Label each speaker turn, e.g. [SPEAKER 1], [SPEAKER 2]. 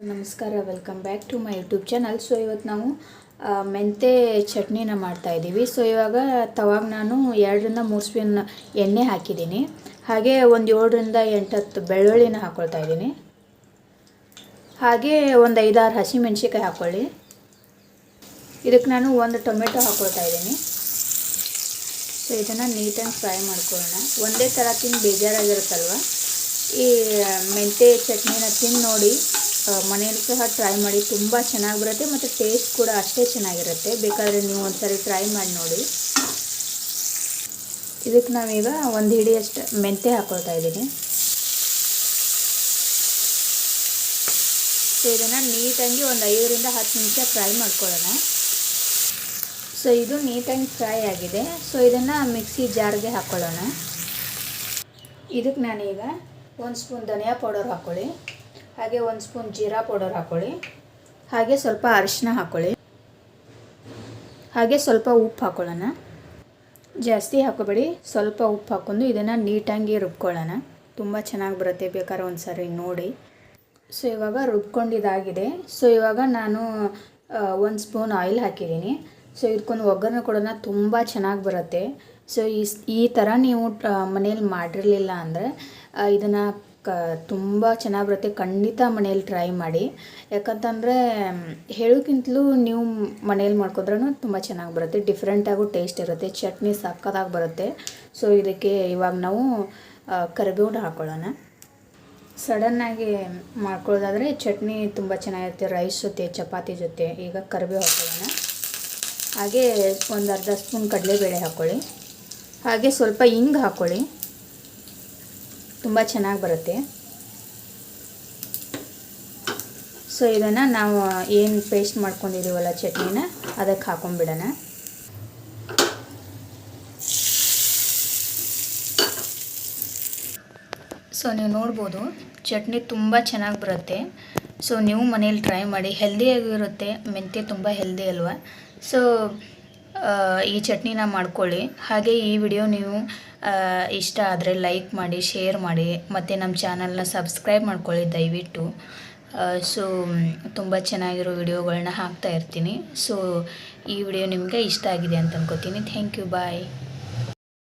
[SPEAKER 1] ನಮಸ್ಕಾರ welcome back to my YouTube channel so ಇವತ್ತು ನಾವು ಮೆಂತೆ ಚಟ್ನಿನ ಮಾಡ್ತಾಯಿದ್ದೀವಿ ಸೊ ಇವಾಗ ತವಾಗ ನಾನು ಎರಡರಿಂದ ಮೂರು ಸ್ಪೂನ್ ಎಣ್ಣೆ ಹಾಕಿದ್ದೀನಿ. ಹಾಗೆ ಒಂದು ಏಳರಿಂದ ಎಂಟತ್ತು ಬೆಳ್ಳುಳ್ಳಿನ ಹಾಕ್ಕೊಳ್ತಾ ಇದ್ದೀನಿ. ಹಾಗೆ ಒಂದು ಐದಾರು ಹಸಿಮೆಣ್ಸಿಕಾಯಿ ಹಾಕ್ಕೊಳ್ಳಿ ಇದಕ್ಕೆ ನಾನು ಒಂದು ಟೊಮೆಟೊ ಹಾಕ್ಕೊಳ್ತಾ ಇದ್ದೀನಿ. ಸೊ ಇದನ್ನು ನೀಟಾಗಿ ಫ್ರೈ ಮಾಡ್ಕೊಳ್ಳೋಣ. ಒಂದೇ ಥರ ತಿಂದು ಬೇಜಾರಾಗಿರುತ್ತಲ್ವ? ಈ ಮೆಂತೆ ಚಟ್ನಿನ ತಿಂದು ನೋಡಿ ಮನೇಲಿ ಸಹ ಟ್ರೈ ಮಾಡಿ ತುಂಬ ಚೆನ್ನಾಗಿ ಬರುತ್ತೆ ಮತ್ತು ಟೇಸ್ಟ್ ಕೂಡ ಅಷ್ಟೇ ಚೆನ್ನಾಗಿರುತ್ತೆ. ಬೇಕಾದರೆ ನೀವು ಒಂದ್ಸರಿ ಟ್ರೈ ಮಾಡಿ ನೋಡಿ. ಇದಕ್ಕೆ ನಾವೀಗ ಒಂದು ಹಿಡಿಯಷ್ಟು ಮೆಂತೆ ಹಾಕೊಳ್ತಾ ಇದ್ದೀನಿ. ಸೊ ಇದನ್ನು ನೀಟಾಗಿ ಒಂದು ಐದರಿಂದ ಹತ್ತು ನಿಮಿಷ ಫ್ರೈ ಮಾಡ್ಕೊಳ್ಳೋಣ. ಸೊ ಇದು ನೀಟಾಗಿ ಫ್ರೈ ಆಗಿದೆ. ಸೊ ಇದನ್ನು ಮಿಕ್ಸಿ ಜಾರ್ಗೆ ಹಾಕ್ಕೊಳ್ಳೋಣ ಇದಕ್ಕೆ ನಾನೀಗ ಒಂದು ಸ್ಪೂನ್ ಧನಿಯಾ ಪೌಡರ್ ಹಾಕ್ಕೊಳ್ಳಿ ಹಾಗೆ ಒಂದು ಸ್ಪೂನ್ ಜೀರಾ ಪೌಡರ್ ಹಾಕ್ಕೊಳ್ಳಿ ಹಾಗೆ ಸ್ವಲ್ಪ ಅರಿಶಿನ ಹಾಕ್ಕೊಳ್ಳಿ ಹಾಗೆ ಸ್ವಲ್ಪ ಉಪ್ಪು ಹಾಕ್ಕೊಳ್ಳೋಣ ಜಾಸ್ತಿ ಹಾಕೋಬೇಡಿ ಸ್ವಲ್ಪ ಉಪ್ಪು ಹಾಕ್ಕೊಂಡು ಇದನ್ನು ನೀಟಾಗಿ ರುಬ್ಕೊಳ್ಳೋಣ. ತುಂಬ ಚೆನ್ನಾಗಿ ಬರುತ್ತೆ ಬೇಕಾದ್ರೆ ಒಂದು ಸಾರಿ ನೋಡಿ. ಸೊ, ಇವಾಗ ರುಬ್ಕೊಂಡಿದ್ದಾಗಿದೆ ಸೊ, ಇವಾಗ ನಾನು ಒಂದು ಸ್ಪೂನ್ ಆಯಿಲ್ ಹಾಕಿದ್ದೀನಿ. ಸೊ ಇದಕ್ಕೊಂದು ಒಗ್ಗರಣೆ ಕೊಡೋಣ ತುಂಬ ಚೆನ್ನಾಗಿ ಬರುತ್ತೆ. ಸೊ ಈ ಈ ಥರ ನೀವು ಮನೇಲಿ ಮಾಡಿರಲಿಲ್ಲ ಅಂದರೆ ಇದನ್ನು ಕ, ತುಂಬ ಚೆನ್ನಾಗಿ ಬರುತ್ತೆ ಖಂಡಿತ ಮನೇಲಿ ಟ್ರೈ ಮಾಡಿ. ಯಾಕಂತಂದರೆ ಹೇಳೋಕ್ಕಿಂತಲೂ ನೀವು ಮನೇಲಿ ಮಾಡ್ಕೊಂಡ್ರೂ ತುಂಬ ಚೆನ್ನಾಗಿ ಬರುತ್ತೆ. ಡಿಫ್ರೆಂಟಾಗೂ ಟೇಸ್ಟ್ ಇರುತ್ತೆ. ಚಟ್ನಿ ಸಕ್ಕತ್ತಾಗಿ ಬರುತ್ತೆ. ಸೊ ಇದಕ್ಕೆ ಇವಾಗ ನಾವು ಕರಿಬೇವು ಹಾಕ್ಕೊಳ್ಳೋಣ ಸಡನ್ನಾಗಿ ಮಾಡ್ಕೊಳ್ಳೋದಾದರೆ ಚಟ್ನಿ ತುಂಬ ಚೆನ್ನಾಗಿರುತ್ತೆ. ರೈಸ್ ಜೊತೆ, ಚಪಾತಿ ಜೊತೆ ಈಗ ಕರಿಬೇವು ಹಾಕೊಳ್ಳೋಣ. ಹಾಗೆ ಒಂದು ಅರ್ಧ ಸ್ಪೂನ್ ಕಡಲೆಬೇಳೆ ಹಾಕ್ಕೊಳ್ಳಿ ಹಾಗೆ ಸ್ವಲ್ಪ ಹಿಂಗೆ ಹಾಕ್ಕೊಳ್ಳಿ ತುಂಬ ಚೆನ್ನಾಗಿ ಬರುತ್ತೆ. ಸೊ ಇದನ್ನು ನಾವು ಏನು ಪೇಸ್ಟ್ ಮಾಡ್ಕೊಂಡಿದ್ದೀವಲ್ಲ ಚಟ್ನಿನ ಅದಕ್ಕೆ ಹಾಕೊಂಡ್ಬಿಡೋಣ. ಸೊ ನೀವು ನೋಡ್ಬೋದು, ಚಟ್ನಿ ತುಂಬ ಚೆನ್ನಾಗಿ ಬರುತ್ತೆ. ಸೊ ನೀವು ಮನೇಲಿ ಟ್ರೈ ಮಾಡಿ ಹೆಲ್ದಿಯಾಗಿರುತ್ತೆ ಮೆಂತ್ಯ ತುಂಬ ಹೆಲ್ದಿ ಅಲ್ವಾ? ಸೊ ಈ ಚಟ್ನಿನ ಮಾಡ್ಕೊಳ್ಳಿ. ಹಾಗೆ ಈ ವಿಡಿಯೋ ನೀವು ಇಷ್ಟ ಆದರೆ ಲೈಕ್ ಮಾಡಿ ಶೇರ್ ಮಾಡಿ, ಮತ್ತು ನಮ್ಮ ಚಾನಲ್ನ ಸಬ್ಸ್ಕ್ರೈಬ್ ಮಾಡ್ಕೊಳ್ಳಿ ದಯವಿಟ್ಟು. ಸೊ ತುಂಬ ಚೆನ್ನಾಗಿರೋ ವಿಡಿಯೋಗಳನ್ನ ಹಾಕ್ತಾ ಇರ್ತೀನಿ. ಸೊ ಈ ವಿಡಿಯೋ ನಿಮಗೆ ಇಷ್ಟ ಆಗಿದೆ ಅಂತ ಅನ್ಕೋತೀನಿ. Thank you bye